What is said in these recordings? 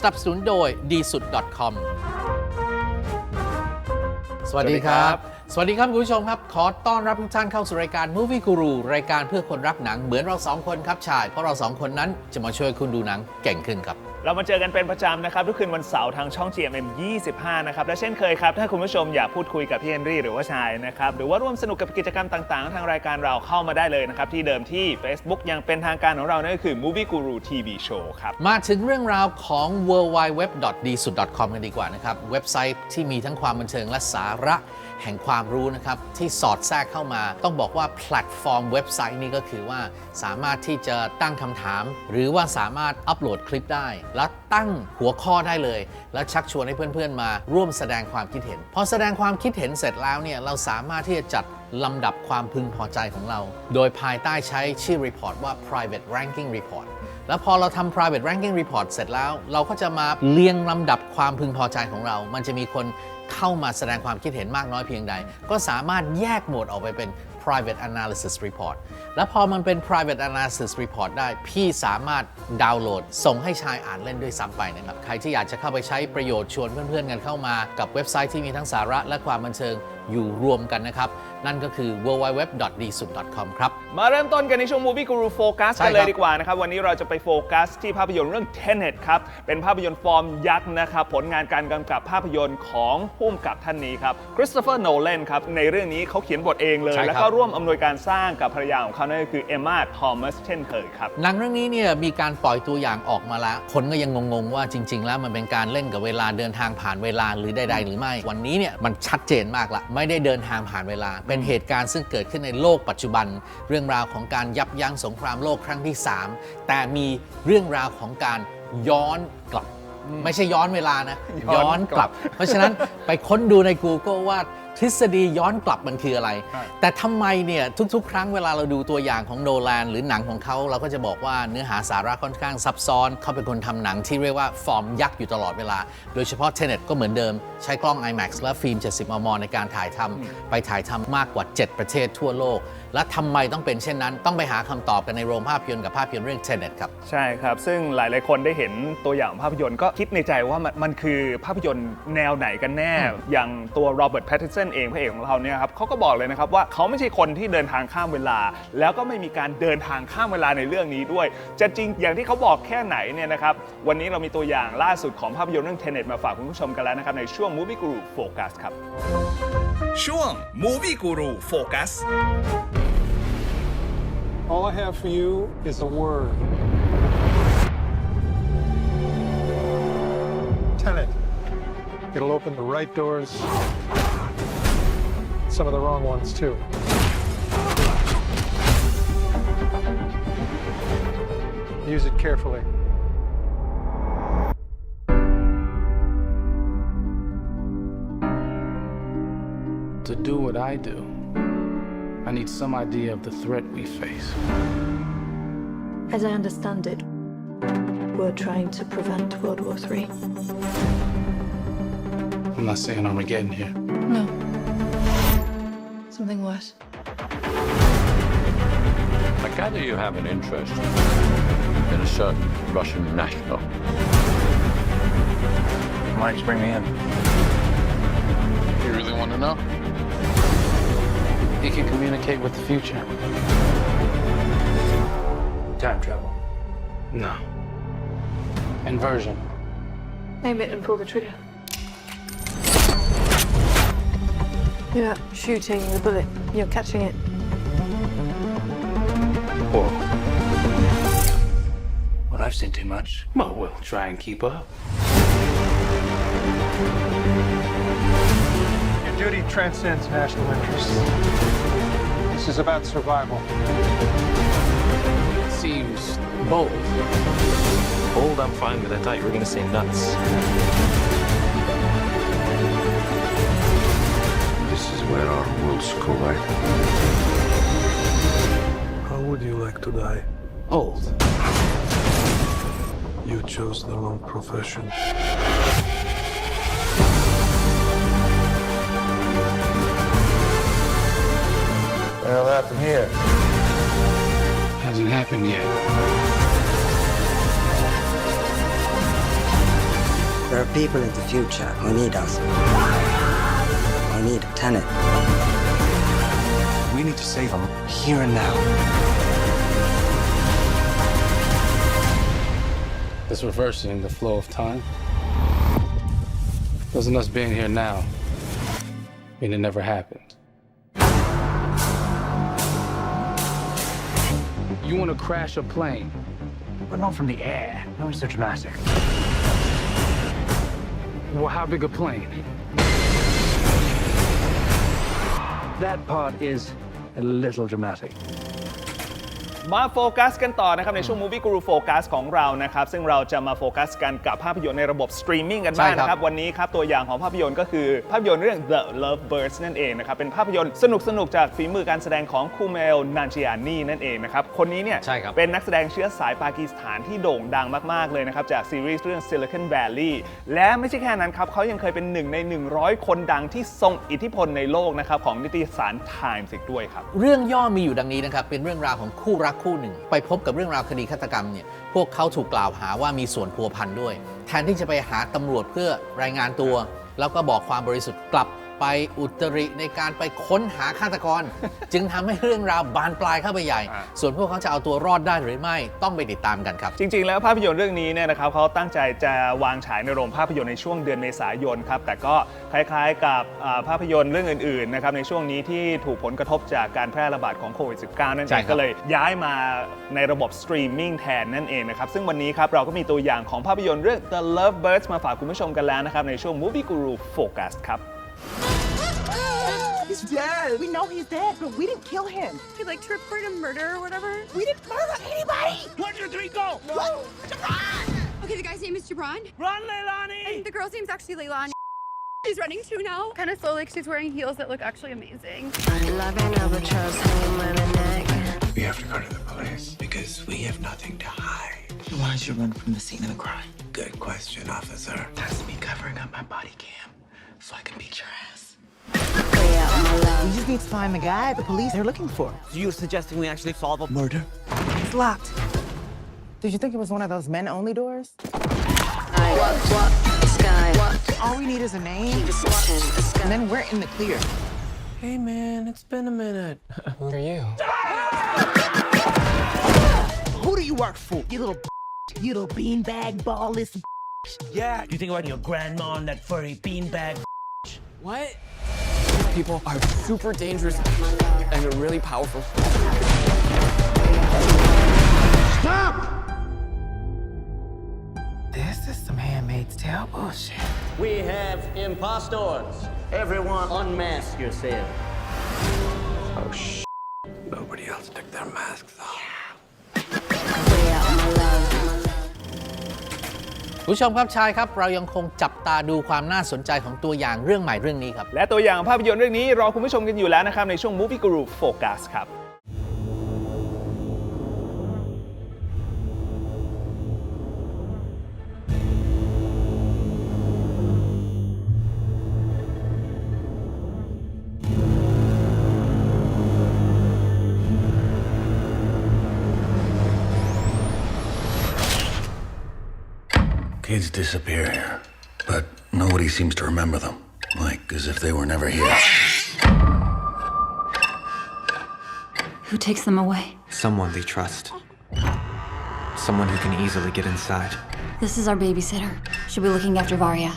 สนับสนุนโดยดีสุด .com สวัสดีครับ สวัสดีครับคุณผู้ชมครับ ขอต้อนรับทุกท่านเข้าสู่รายการ Movie Guru รายการเพื่อคนรักหนังเหมือนเราสองคนครับชาย เพราะเราสองคนนั้นจะมาช่วยคุณดูหนังเก่งขึ้นครับ เรามาเจอกันเป็นประจำนะครับ ทุกคืนวันเสาร์ทางช่อง GMM 25 นะครับ และเช่นเคยครับ ถ้าคุณผู้ชมอยากพูดคุยกับพี่เฮนรี่หรือว่าชายนะครับ หรือว่าร่วมสนุกกับกิจกรรมต่างๆ ทางรายการเราเข้ามาได้เลยนะครับ ที่เดิมที่ Facebook ยังเป็นทางการของเรานั่นก็คือ Movie Guru TV Show ครับ มาถึงเรื่องราวของ w w w d s u d c o m กันดีกว่านะครับเว็บไซต์ที่มีทั้งความบันเทิงและสาระ แห่งความรู้นะครับที่สอดแทรกเข้ามา ต้องบอกว่าแพลตฟอร์มเว็บไซต์นี้ก็คือว่าสามารถที่จะตั้งคำถาม หรือว่าสามารถอัปโหลดคลิปได้ แล้วตั้งหัวข้อได้เลย แล้วชักชวนให้เพื่อนๆ มาร่วมแสดงความคิดเห็น พอแสดงความคิดเห็นเสร็จแล้วเนี่ยเราสามารถที่จะจัดลำดับความพึงพอใจของเรา โดยภายใต้ใช้ชื่อ report ว่า private ranking report แล้วพอเราทำ private ranking report เสร็จแล้ว เราก็จะมาเรียงลำดับความพึงพอใจของเรา มันจะมีคน เข้ามาแสดงความคิดเห็นมากน้อยเพียงใด ก็สามารถแยกหมวดออกไปเป็น private analysis report และพอมันเป็น private analysis report ได้ พี่สามารถดาวน์โหลด ส่งให้ชายอ่านเล่นด้วยซ้ำไปนะครับ ใครที่อยากจะเข้าไปใช้ประโยชน์ชวนเพื่อนๆกันเข้ามากับเว็บไซต์ที่มีทั้งสาระและความบันเทิงอยู่รวมกันนะครับ นั่นก็คือ www.dsud.com ครับ มาเริ่มต้นกันในช่วง Movie Guru Focus ใช่กันเลครัยบดีกว่านะครับ วันนี้เราจะไปโฟกัสที่ภาพยนตร์เรื่อง Tenet ครับ เป็นภาพยนตร์ฟอร์มยักษ์นะครับ ผลงานการกำกับภาพยนตร์ของผู้กำกับท่านนี้ครับคริสโตเฟอร์โนแลนครับ ในเรื่องนี้เขาเขียนบทเองเลย ใช่ครับ แล้วก็ร่วมอำนวยการสร้างกับภรรยาของเขานั่นก็คือเอมมาทอมัสเช่นเคยครับ หนังเรื่องนี้เนี่ยมีการปล่อยตัวอย่างออกมาแล้ว คนก็ยังงงๆว่าจริง ๆ แล้วมันเป็นการเล่นกับเวลาเดินทางผ่านเวลาหรือใดๆหรือไม่ วันนี้เนี่ยมันชัดเจนมากละไม่ได้เดินทางผ่านเวลา เป็นเหตุการณ์ซึ่งเกิดขึ้นในโลกปัจจุบัน เรื่องราวของการยับยั้งสงครามโลกครั้งที่ 3 แต่มีเรื่องราวของการย้อนกลับ ไม่ใช่ย้อนเวลานะ ย้ย้ออนนกกลัลับบเพราะฉะนั้นไปค้นดูใน Google ว่า ทฤษฎีย้อนกลับมันคืออะไรใช่แต่ทำไมเนี่ยทุกๆ ครั้งเวลาเราดูตัวอย่างของโนแลนหรือหนังของเขาเราก็จะบอกว่าเนื้อหาสาระค่อนข้างซับซ้อน เขาเป็นคนทำหนังที่เรียกว่าฟอร์มยักษ์อยู่ตลอดเวลา โดยเฉพาะ Tenet ก็เหมือนเดิม ใช้กล้อง IMAX และฟิล์ม 70 มม ในการถ่ายทำไปถ่ายทำมากกว่า 7 ประเทศทั่วโลกและทำไมต้องเป็นเช่นนั้น ต้องไปหาคำตอบกันในโรงภาพยนตร์กับภาพยนตร์เรื่อง Tenet ครับ ใช่ครับ ซึ่งหลาย ๆ คนได้เห็นตัวอย่างภาพยนตร์ก็คิดในใจว่ามันมันคือภาพยนตร์แนวไหนกันแน่ อย่างตัวโรเบิร์ตแพตตินสันเองพระเอกของเราเนี่ยครับเขาก็บอกเลยนะครับว่าเขาไม่ใช่คนที่เดินทางข้ามเวลา แล้วก็ไม่มีการเดินทางข้ามเวลาในเรื่องนี้ด้วย จะจริงอย่างที่เขาบอกแค่ไหนเนี่ยนะครับวันนี้เรามีตัวอย่างล่าสุดของภาพยนตร์เรื่อง Tenet มาฝากคุณผู้ชมกันแล้วนะครับในช่วง Movie Guru Focus ครับช่วง Movie Guru Focus All I have for you is a word. Tenet. It'll open the right doors, some of the wrong ones, too. Use it carefully. To do what I do, I need some idea of the threat we face. As I understand it, we're trying to prevent World War III. I'm not saying Armageddon here. No. Something worse. I gather you have an interest in a certain Russian national. Why don't bring me in? You really want to know? He can communicate with the future. Time travel. No. Inversion. Aim it and pull the trigger. You're not shooting the bullet, you're catching it. Whoa. Well, I've seen too much. Well, we'll try and keep up. Your duty transcends national interests. This is about survival. It Seems bold. Old, I'm fine with. I thought you were gonna say nuts. This is where our worlds collide. How would you like to die? Old. You chose the wrong profession. People in the future who need us. I need a tenant. We need to save them here and now. It's reversing the flow of time. Doesn't us being here now mean it never happened? You want to crash a plane? But not from the air. No, it's so dramatic. Well, how big a plane? That part is a little dramatic. มาโฟกัสกันต่อนะครับในช่วง Movie Guru Focus ของเรานะครับ ซึ่งเราจะมาโฟกัสกันกับภาพยนตร์ในระบบสตรีมมิ่งกันบ้างใช่ครับนะครับ วันนี้ครับ ตัวอย่างของภาพยนตร์ก็คือ ภาพยนตร์เรื่อง The Lovebirds นั่นเองนะครับ เป็นภาพยนตร์สนุกๆจากฝีมือการแสดงของคูเมลนันจิอานีนั่นเองนะครับ คนนี้เนี่ย ใช่ครับ เป็นนักแสดงเชื้อสายปากีสถานที่โด่งดังมาก ๆ เลยนะครับ จากซีรีส์เรื่อง Silicon Valley และไม่ใช่แค่นั้นครับเขายังเคยเป็นหนึ่งใน 100 คนดังที่ทรงอิทธิพลในโลกนะครับของนิตยสาร Times อีกด้วยครับ เรื่องย่อมีอยู่ดังนี้นะครับ เป็นเรื่องราวของคู่รักคู่หนึ่ง ไปพบกับเรื่องราวคดีฆาตกรรมเนี่ยพวกเขาถูกกล่าวหาว่ามีส่วนพัวพันด้วย แทนที่จะไปหาตำรวจเพื่อรายงานตัว แล้วก็บอกความบริสุทธิ์กลับ ไปอุตริในการไปค้นหาฆาตกร จึงทำให้เรื่องราวบานปลายเข้าไปใหญ่ อ่าส่วนพวกเขาจะเอาตัวรอดได้หรือไม่ต้องไปติดตามกันครับ จริง ๆ แล้วภาพยนตร์เรื่องนี้เนี่ยนะครับเขาตั้งใจจะวางฉายในโรงภาพยนตร์ในช่วงเดือนเมษายนครับแต่ก็คล้ายๆกับอ่าภาพยนตร์เรื่องอื่นๆนะครับในช่วงนี้ที่ถูกผลกระทบจากการแพร่ระบาดของโควิด -19 นั่นใช่เองครับ ก็เลยย้ายมาในระบบสตรีมมิ่งแทนนั่นเองนะครับซึ่งวันนี้ครับเราก็มีตัวอย่างของภาพยนตร์เรื่อง The Lovebirds มาฝากคุณผู้ชมกันแล้วนะครับในช่วง Movie Guru Focus ครับ He's dead. We know he's dead, but we didn't kill him. He like to report a murder or whatever. We didn't murder anybody. One, two, three, go! No. Okay, the guy's name is Jabron. Run, Leilani! And the girl's name's actually Leilani. She's running too now. Kind of slowly 'cause she's wearing heels that look actually amazing. We have to go to the police because we have nothing to hide. Why did you run from the scene of the crime? Good question, officer. That's me covering up my body cam so I can beat your ass. We just need to find the guy the police are looking for. So you're suggesting we actually solve a Murder? It's locked. Did you think it was one of those men only doors? All we need is a name, and then we're in the clear. Hey man, it's been a minute. Who are you? Who do you work for? You little you little beanbag ballless Yeah, you think about your grandma and that furry beanbag. What? People are super dangerous and they're really powerful. Stop! This is some handmaid's tale bullshit. We have impostors. Everyone unmask yourself. Oh sh! Nobody else took their masks off. ผู้ชมครับชายครับ เรายังคงจับตาดูความน่าสนใจของตัวอย่างเรื่องใหม่เรื่องนี้ครับ และตัวอย่างภาพยนตร์เรื่องนี้รอคุณผู้ชมกันอยู่แล้วนะครับในช่วง Movie Guru Focus ครับ Kids disappear here, but nobody seems to remember them. Like as if they were never here. Who takes them away? Someone they trust. Someone who can easily get inside. This is our babysitter. She'll be looking after Varya.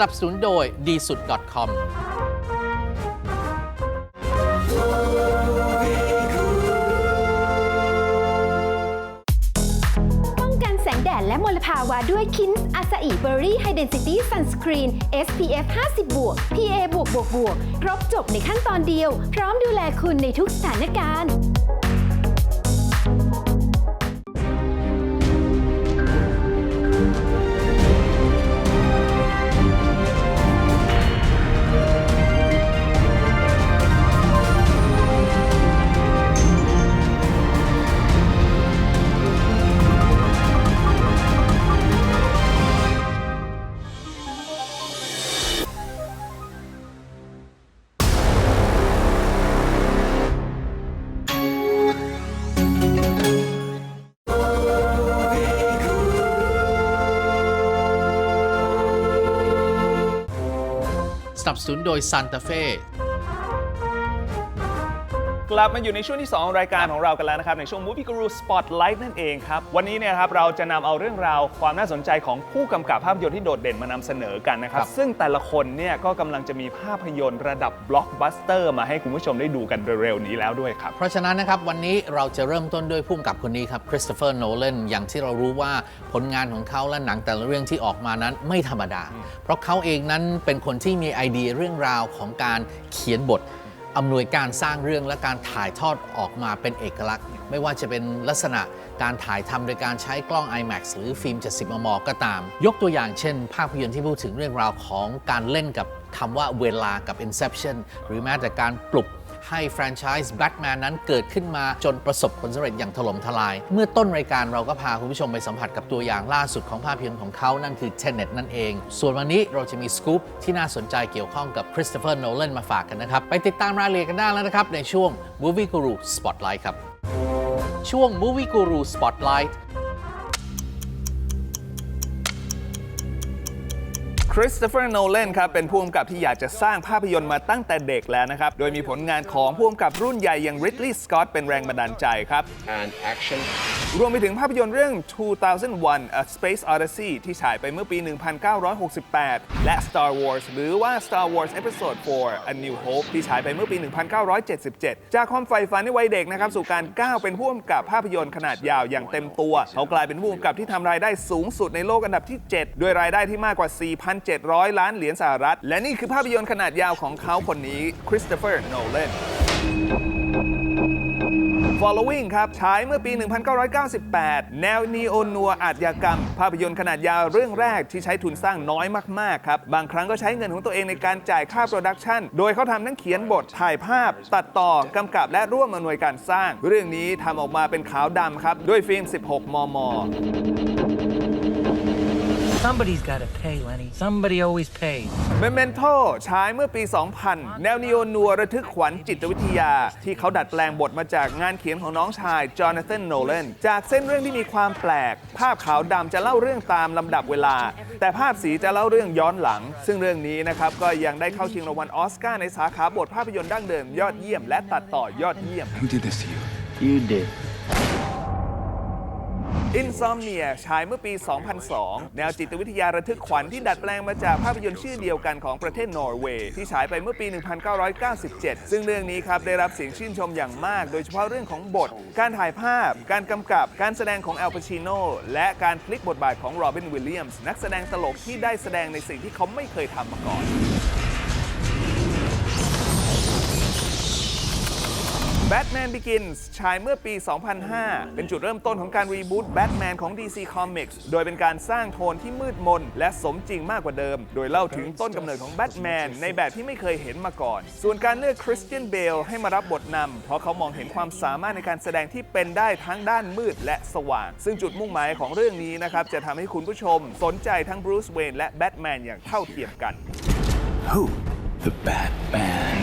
นับสนุนโดยดีสุด .com ป้องกันแสงแดดและมลภาวะด้วยคินส์อาซาอิเบอรี่ไฮเดนซิตี้ซันสกรีน SPF 50บวก PA บวกบวกบวกครบจบในขั้นตอนเดียว พร้อมดูแลคุณในทุกสถานการณ์ นุนโดยซันตาเฟ กลับมาอยู่ในช่วงที่2ของรายการของเรากันแล้วนะครับ ในช่วง Movie Guru Spotlight นั่นเองครับ วันนี้เนี่ยครับเราจะนำเอาเรื่องราวความน่าสนใจของผู้กำกับภาพยนตร์ที่โดดเด่นมานำเสนอกันนะครับครับ ซึ่งแต่ละคนเนี่ยก็กำลังจะมีภาพยนตร์ระดับบล็อกบัสเตอร์มาให้คุณผู้ชมได้ดูกันเร็วๆนี้แล้วด้วยครับ เพราะฉะนั้นนะครับวันนี้เราจะเริ่มต้นด้วยผู้กำกับคนนี้ครับคริสโตเฟอร์โนแลนอย่างที่เรารู้ว่าผลงานของเขาและหนังแต่ละเรื่องที่ออกมานั้นไม่ธรรมดา เพราะเขาเองนั้นเป็นคนที่มีไอเดียเรื่องราวของการเขียนบท อำนวยการสร้างเรื่องและการถ่ายทอดออกมาเป็นเอกลักษณ์ ไม่ว่าจะเป็นลักษณะการถ่ายทำโดยการใช้กล้อง IMAX หรือฟิล์ม 70 มม ก็ตาม ยกตัวอย่างเช่น ภาพยนตร์ที่พูดถึงเรื่องราวของการเล่นกับคำว่าเวลากับ Inception หรือแม้แต่การปลุก ให้แฟรนไชส์แบทแมนนั้นเกิดขึ้นมาจนประสบผลสำเร็จอย่างถล่มทลาย เมื่อต้นรายการเราก็พาคุณผู้ชมไปสัมผัสกับตัวอย่างล่าสุดของภาพยนตร์ของเขานั่นคือ Tenet นั่นเอง ส่วนวันนี้เราจะมีสกู๊ปที่น่าสนใจเกี่ยวข้องกับคริสโตเฟอร์โนแลนมาฝากกันนะครับ ไปติดตามรายละเอียดกันได้แล้วนะครับในช่วง Movie Guru Spotlight ครับช่วง Movie Guru Spotlight คริสโตเฟอร์โนแลนครับเป็นผู้กำกับที่อยากจะสร้างภาพยนตร์มาตั้งแต่เด็กแล้วนะครับ โดยมีผลงานของผู้กำกับรุ่นใหญ่อย่างริ d ลีย์สกอตเป็นแรงบันดาลใจครับ And action. รวมไปถึงภาพยนตร์เรื่อง 2001 A Space Odyssey ที่ฉายไปเมื่อปี 1968 และ Star Wars หรือว่า Star Wars Episode 4 A New Hope ที่ฉายไปเมื่อปี 1977 จากความใฝ่ฝันในวัยเด็กนะครับ สู่การก้าวเป็นผู้กำกับภาพยนตร์ขนาดยาวอย่างเต็มตัว เขากลายเป็นผู้กำกับที่ทำรายได้สูงสุดในโลกอันดับที่ 7 ด้วยรายได้ที่มากกว่า4,700 ล้านเหรียญสหรัฐ และนี่คือภาพยนตร์ขนาดยาวของเขาคนนี้คริสโตเฟอร์โนแลน Following ครับฉายเมื่อปี 1998 แนวนีโอนัวอาชญากรรม ภาพยนตร์ขนาดยาวเรื่องแรกที่ใช้ทุนสร้างน้อยมาก ๆ ครับ บางครั้งก็ใช้เงินของตัวเองในการจ่ายค่าโปรดักชันโดยเขาทำทั้งเขียนบท ถ่ายภาพ ตัดต่อกำกับและร่วมอำนวยการสร้าง เรื่องนี้ทำออกมาเป็นขาวดำครับ ด้วยฟิล์ม 16 มม Somebody's gotta pay, Lenny. Somebody always pays. Memento ฉายเมื่อปี 2000 แนวนีโอนัวระทึกขวัญจิตวิทยา ที่เขาดัดแปลงบทมาจากงานเขียนของน้องชายจอห์นธานโนแลนจากเส้นเรื่องที่มีความแปลก ภาพขาวดำจะเล่าเรื่องตามลำดับเวลา แต่ภาพสีจะเล่าเรื่องย้อนหลัง ซึ่งเรื่องนี้นะครับก็ยังได้เข้าชิงรางวัลออสการ์ในสาขาบทภาพยนตร์ดั้งเดิมยอดเยี่ยมและตัดต่อยอดเยี่ยม Who did this to you? You did. Insomnia ฉายเมื่อปี 2002 แนวจิตวิทยาระทึกขวัญที่ดัดแปลงมาจากภาพยนตร์ชื่อเดียวกันของประเทศนอร์เวย์ที่ฉายไปเมื่อปี 1997 ซึ่งเรื่องนี้ครับได้รับเสียงชื่นชมอย่างมาก โดยเฉพาะเรื่องของบท การถ่ายภาพ การกำกับ การแสดงของแอลปาชิโนและการพลิกบทบาทของโรบิน วิลเลียมส์นักแสดงตลกที่ได้แสดงในสิ่งที่เขาไม่เคยทำมาก่อน Batman Begins ฉายเมื่อปี 2005 เป็นจุดเริ่มต้นของการรีบูตแบทแมนของ DC Comics โดยเป็นการสร้างโทนที่มืดมน และสมจริงมากกว่าเดิม โดยเล่าถึงต้นกำเนิดของแบทแมนในแบบที่ไม่เคยเห็นมาก่อน ส่วนการเลือกคริสเตียนเบลให้มารับบทนำเพราะเขามองเห็นความสามารถในการแสดงที่เป็นได้ทั้งด้านมืดและสว่าง ซึ่งจุดมุ่งหมายของเรื่องนี้นะครับจะทำให้คุณผู้ชม สนใจทั้งบรูซเวนและแบทแมนอย่างเท่าเทียมกัน Who? The Batman.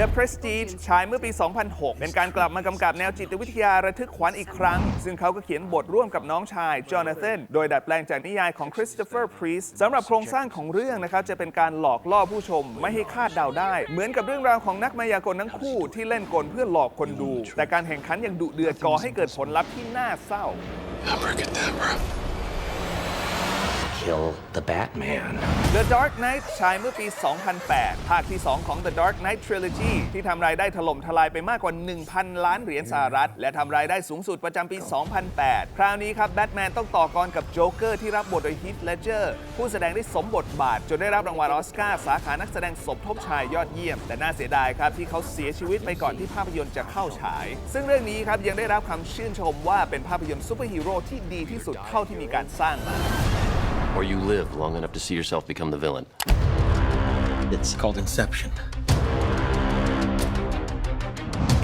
The Prestige ฉายเมื่อปี 2006 เป็นการกลับมากำกับแนวจิตวิทยาระทึกขวัญอีกครั้ง ซึ่งเขาก็เขียนบทร่วมกับน้องชายจอห์น t ธนโดยดัดแปลงจากนิยายของคริสโตเฟอร์พรีสสำหรับโครงสร้างของเรื่องนะครับ จะเป็นการหลอกล่อผู้ชม ไม่ให้คาดเดาได้ เหมือนกับเรื่องราวของนักมายากลทั้งคู่ที่เล่นกลเพื่อหลอกคนดู แต่การแข่งขันอย่างดุเดือดก่อให้เกิดผลลัพธ์ที่น่าเศร้า Abracadabra. Kill the Batman. The Dark Knight ฉายเมื่อปี 2008 ภาคที่ 2 ของ The Dark Knight Trilogy ที่ทำรายได้ถล่มทลายไปมากกว่า 1,000 ล้านเหรียญสหรัฐ และทำรายได้สูงสุดประจำปี 2008 คราวนี้ครับแบทแมนต้องต่อกรกับโจ๊กเกอร์ที่รับบทโดยฮีทเลเจอร์ผู้แสดงได้สมบทบาท จนได้รับรางวัลออสการ์สาขานักแสดงสมทบชายยอดเยี่ยม แต่น่าเสียดายครับที่เขาเสียชีวิตไปก่อนที่ภาพยนตร์จะเข้าฉาย ซึ่งเรื่องนี้ครับยังได้รับคำชื่นชมว่าเป็นภาพยนตร์ซูเปอร์ฮีโร่ที่ดีที่สุดเท่าที่มีการสร้างมา Or you live long enough to see yourself become the villain. It's called Inception.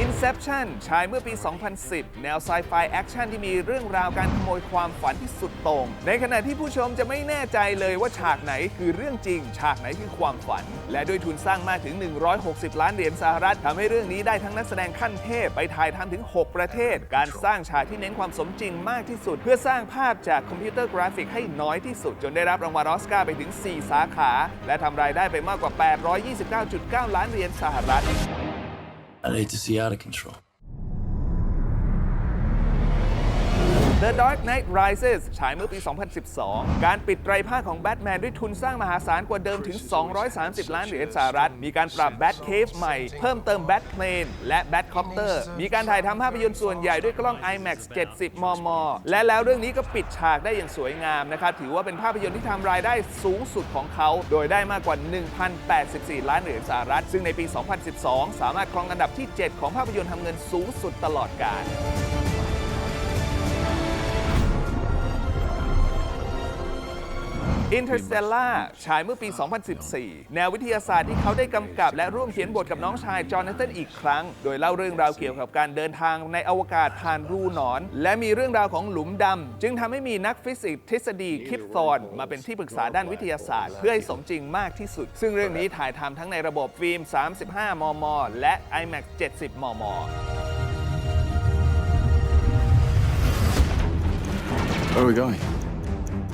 Inception ฉายเมื่อปี 2010 แนวไซไฟแอคชั่นที่มีเรื่องราวการขโมยความฝันที่สุดโต่ง ในขณะที่ผู้ชมจะไม่แน่ใจเลยว่าฉากไหนคือเรื่องจริง ฉากไหนคือความฝัน และด้วยทุนสร้างมากถึง 160 ล้านเหรียญสหรัฐทำให้เรื่องนี้ได้ทั้งนักแสดงขั้นเทพไปถ่ายทำถึง 6 ประเทศ การสร้างฉากที่เน้นความสมจริงมากที่สุด เพื่อสร้างภาพจากคอมพิวเตอร์กราฟิกให้น้อยที่สุด จนได้รับรางวัลออสการ์ไปถึง 4 สาขา และทำรายได้ไปมากกว่า 829.9 ล้านเหรียญสหรัฐ I'd hate to see out of control. The Dark Knight Rises ฉายเมื่อปี 2012 การปิดไตรภาคของแบทแมนด้วยทุนสร้างมหาศาลกว่าเดิมถึง 230 ล้านเหรียญสหรัฐ มีการปรับแบทเคฟใหม่ เพิ่มเติมแบทเพลนและแบทคอปเตอร์ มีการถ่ายทำภาพยนตร์ส่วนใหญ่ด้วยกล้อง IMAX 70 มม และแล้วเรื่องนี้ก็ปิดฉากได้อย่างสวยงามนะครับถือว่าเป็นภาพยนตร์ที่ทำรายได้สูงสุดของเขา โดยได้มากกว่า 1,084 ล้านเหรียญสหรัฐ ซึ่งในปี 2012 สามารถครองอันดับที่ 7 ของภาพยนตร์ทำเงินสูงสุดตลอดกาล Interstellar ฉายเมื่อปี 2014 แนววิทยาศาสตร์ที่เขาได้กำกับ และร่วมเขียนบทกับน้องชายจอห์น t ธนอีกครั้ง โดยเล่าเรื่องราวเกี่ยวกับการเดินทางในอวกาศผ่านรูหนอน และมีเรื่องราวของหลุมดำ จึงทำให้มีนักฟิสิกส์ทฤษฎีคิปธอร์นมาเป็นที่ปรึกษาด้านวิทยาศาสตร์ เพื่อให้สมจริงมากที่สุด ซึ่งเรื่องนี้ถ่ายทำทั้งในระบบฟิล์ม 35 มม และ IMAX 70 มม Where are we going?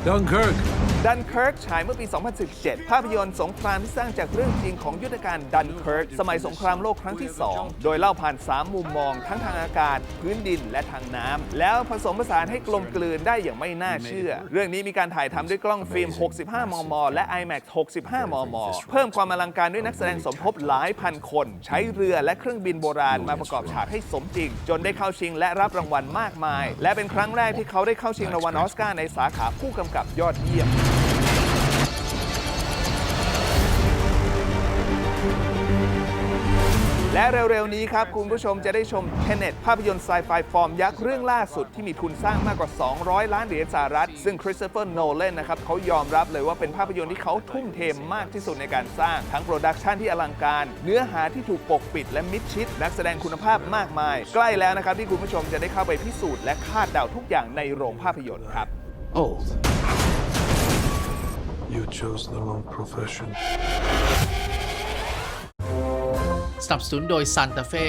Dunkirk. ดันเคิร์กฉายเมื่อปี 2017 ภาพยนตร์สงครามที่สร้างจากเรื่องจริงของยุทธการดันเคิร์กสมัยสงครามโลกครั้งที่ 2 โดยเล่าผ่าน 3 มุมมอง ทั้งทางอากาศ พื้นดินและทางน้ำแล้วผสมผสานให้กลมกลืนได้อย่างไม่น่าเชื่อ เรื่องนี้มีการถ่ายทำด้วยกล้องฟิล์ม 65 มม และ IMAX 65 มม เพิ่มความอลังการด้วยนักแสดงสมทบหลายพันคน ใช้เรือและเครื่องบินโบราณมาประกอบฉากให้สมจริง จนได้เข้าชิงและรับรางวัลมากมาย และเป็นครั้งแรกที่เขาได้เข้าชิงรางวัลออสการ์ในสาขาผู้กำกับยอดเยี่ยม และเร็วๆนี้ครับ คุณผู้ชมจะได้ชม Tenet ภาพยนตร์ไซไฟฟอร์มยักษ์เรื่องล่าสุดที่มีทุนสร้างมากกว่า 200 ล้านเหรียญสหรัฐ ซึ่งคริสโตเฟอร์โนแลนนะครับเขายอมรับเลยว่าเป็นภาพยนตร์ที่เขาทุ่มเทมากที่สุดในการสร้าง ทั้งโปรดักชันที่อลังการ เนื้อหาที่ถูกปกปิด และมิดชิด นักแสดงคุณภาพมากมาย ใกล้แล้วนะครับที่คุณผู้ชมจะได้เข้าไปพิสูจน์และคาดเดาทุกอย่างในโรงภาพยนตร์ครับ Old. You chose the wrong profession. สนับสนุนโดยซานตาเฟ่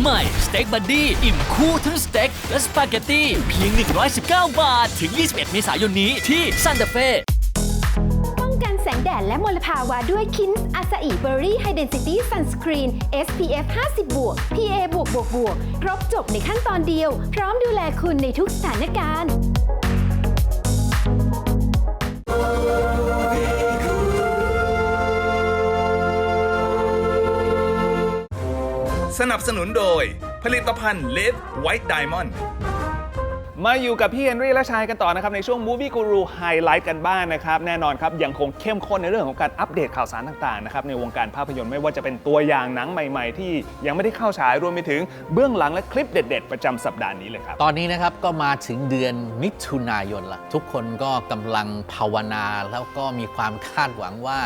ใหม่สเต็กบัดดี้อิ่มคู่ทั้งสเต็กและสปาเกตตี้เพียง 119 บาท ถึง 21 เมษายนนี้ที่ซันตาเฟ่ป้องกันแสงแดดและมลภาวะด้วยคินส์อาซาอิเบอรี่ไฮเดนซิตี้ซันสกรีน SPF 50บวก PA บวกบวกบวกครบจบในขั้นตอนเดียว พร้อมดูแลคุณในทุกสถานการณ์ สนับสนุนโดยผลิตภัณฑ์เลฟไวท์ไดมอนด์ มาอยู่กับพี่เฮนรี่และชายกันต่อนะครับ ในช่วง Movie Guru Highlight กันบ้างนะครับ แน่นอนครับ ยังคงเข้มข้นในเรื่องของการอัปเดตข่าวสารต่างๆนะครับในวงการภาพยนตร์ไม่ว่าจะเป็นตัวอย่างหนังใหม่ๆ ที่ยังไม่ได้เข้าฉายรวมไปถึงเบื้องหลังและคลิปเด็ด ๆ ประจำสัปดาห์นี้เลยครับ ตอนนี้นะครับก็มาถึงเดือนมิถุนายนละทุกคนก็กำลังภาวนาแล้วก็มีความคาดหวังว่า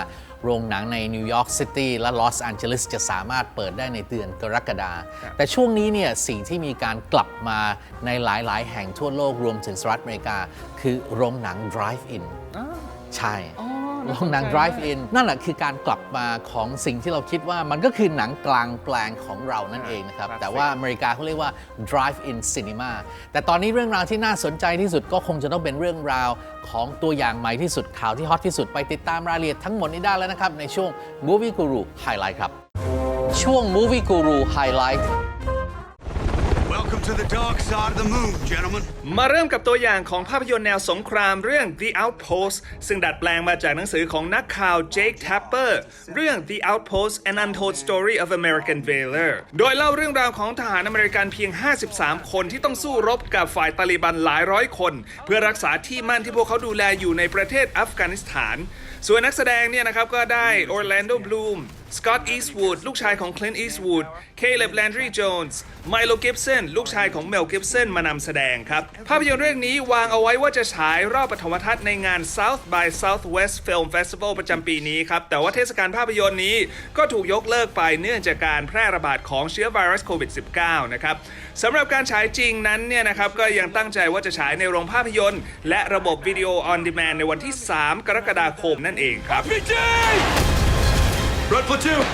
โรงหนังในนิวยอร์กซิตี้และลอสแอนเจลิสจะสามารถเปิดได้ในเดือนกรกฎาคมแต่ช่วงนี้เนี่ยสิ่งที่มีการกลับมาในหลายๆ แห่งทั่วโลกรวมถึงสหรัฐอเมริกา คือโรงหนัง drive-in ใช่ โรงหนัง drive-in นั่นแหละคือการกลับมาของสิ่งที่เราคิดว่ามันก็คือหนังกลางแปลงของเรานั่นเองนะครับ แต่ว่าอเมริกาเขาเรียกว่า drive-in cinema แต่ตอนนี้เรื่องราวที่น่าสนใจที่สุดก็คงจะต้องเป็นเรื่องราวของตัวอย่างใหม่ที่สุดข่าวที่ฮอตที่สุดไปติดตามรายละเอียดทั้งหมดนี้ได้แล้วนะครับ ในช่วง Movie Guru Highlight ครับ ช่วง Movie Guru Highlight Welcome to the dark side of the moon, gentlemen. มาเริ่มกับตัวอย่างของภาพยนตร์แนวสงครามเรื่อง The Outpost ซึ่งดัดแปลงมาจากหนังสือของนักข่าว Jake Tapper เรื่อง The Outpost An Untold Story of American Valor โดยเล่าเรื่องราวของทหารอเมริกันเพียง 53 คนที่ต้องสู้รบกับฝ่ายตาลิบันหลายร้อยคน เพื่อรักษาที่มั่นที่พวกเขาดูแลอยู่ในประเทศอัฟกานิสถาน ส่วนนักแสดงเนี่ยนะครับก็ได้ Orlando Bloom สกอตต์อีสต์วูดลูกชายของ Clint Eastwood Caleb Landry Jones Milo Gibson ลูกชายของ Mel Gibson มานำแสดงครับ ภาพยนตร์เรื่องนี้วางเอาไว้ว่าจะฉายรอบปฐมทัศน์ในงาน South by Southwest Film Festival ประจำปีนี้ครับ แต่ว่าเทศกาลภาพยนตร์นี้ก็ถูกยกเลิกไปเนื่องจากการแพร่ระบาดของเชื้อไวรัสโควิด -19 นะครับสำหรับการฉายจริงนั้นเนี่ยนะครับก็ยังตั้งใจว่าจะฉายในโรงภาพยนตร์ และระบบวิดีโอ on demand ในวันที่ 3 กรกฎาคมนั่นเองครับ Red platoon.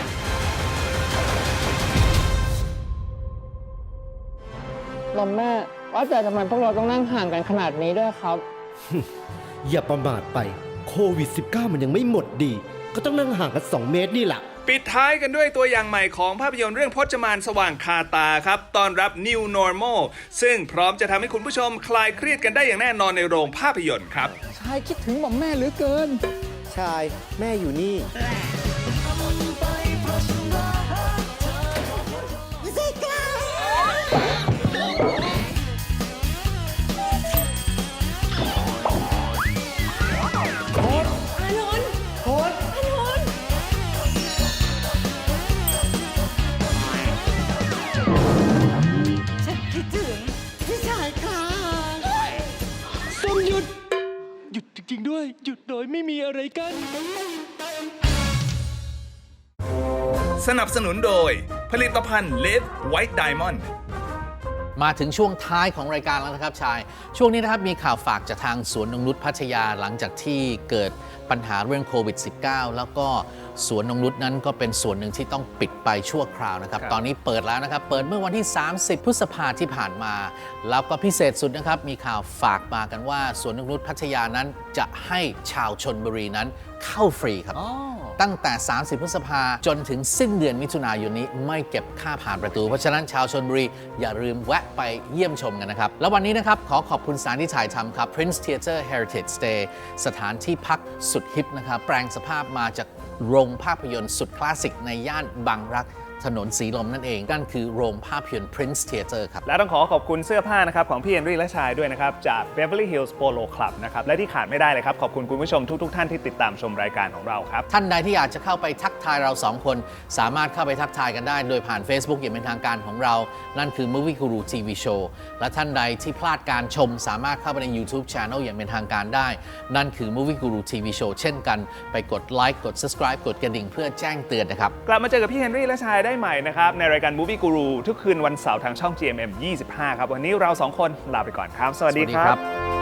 ลมแม่ว่าแต่ทำไมพวกเราต้องนั่งห่างกันขนาดนี้ด้วยครับ อย่าประมาทไปโควิด -19 มันยังไม่หมดดี ก็ต้องนั่งห่างกัน 2 เมตรนี่แหละปิดท้ายกันด้วยตัวอย่างใหม่ของภาพยนตร์เรื่องพจมานสว่างคาตาครับตอนรับ New Normal ซึ่งพร้อมจะทำให้คุณผู้ชมคลายเครียดกันได้อย่างแน่นอนในโรงภาพยนตร์ครับ ชายคิดถึงหม่อมแม่เหลือเกิน ชาย แม่อยู่นี่ หยุดโดยไม่มีอะไรกัน สนับสนุนโดย ผลิตภัณฑ์เลดไวท์ไดมอนด์มาถึงช่วงท้ายของรายการแล้วนะครับชาย ช่วงนี้นะครับมีข่าวฝากจากทางสวนนงนุษย์พัทยาหลังจากที่เกิด ปัญหาเรื่องโควิด -19 แล้วก็สวนนงนุษย์นั้นก็เป็นส่วนหนึ่งที่ต้องปิดไปชั่วคราวนะครับครับ ตอนนี้เปิดแล้วนะครับ เปิดเมื่อวันที่ 30 พฤษภาที่ผ่านมา แล้วก็พิเศษสุดนะครับ มีข่าวฝากมากันว่าสวนนงนุษย์พัทยานั้นจะให้ชาวชนบุรีนั้นเข้าฟรีครับ ตั้งแต่ 30 พฤษภาจนถึงสิ้นเดือนมิถุนายนนี้ไม่เก็บค่าผ่านประตู เพราะฉะนั้นชาวชนบุรีอย่าลืมแวะไปเยี่ยมชมกันนะครับ แล้ววันนี้นะครับขอขอบคุณสถานที่ถ่ายทำครับ Prince Theatre Heritage Stay สถานที่พักสุดฮิปนะครับ แปลงสภาพมาจากโรงภาพยนตร์สุดคลาสสิกในย่านบางรัก ถนนสีลมนั่นเองนั่นคือโรงภาพยนตร์ Prince Theatre ครับ และต้องขอขอบคุณเสื้อผ้านะครับของพี่เอนรี่และชายด้วยนะครับ จาก Beverly Hills Polo Club นะครับ และที่ขาดไม่ได้เลยครับ ขอบคุณคุณผู้ชมทุก ๆ ท่านที่ติดตามชมรายการของเราครับ ท่านใดที่อยากจะเข้าไปทักทายเราสองคน สามารถเข้าไปทักทายกันได้ โดยผ่าน Facebook อย่างเป็นทางการของเรา นั่นคือ Movie Guru TV Show และท่านใดที่พลาดการชม สามารถเข้าไปใน YouTube Channel อย่างเป็นทางการได้ นั่นคือ Movie Guru TV Show เช่นกัน ไปกดไลค์กด subscribe กดกระดิ่งเพื่อแจ้งเตือนนะครับกลับมาเจอกับพี่เฮนรี่และชายได้ใหม่นะครับ ในรายการ Movie Guru ทุกคืนวันเสาร์ทางช่อง GMM 25 ครับ วันนี้เราสองคนลาไปก่อนครับ สวัสดีครัรับบ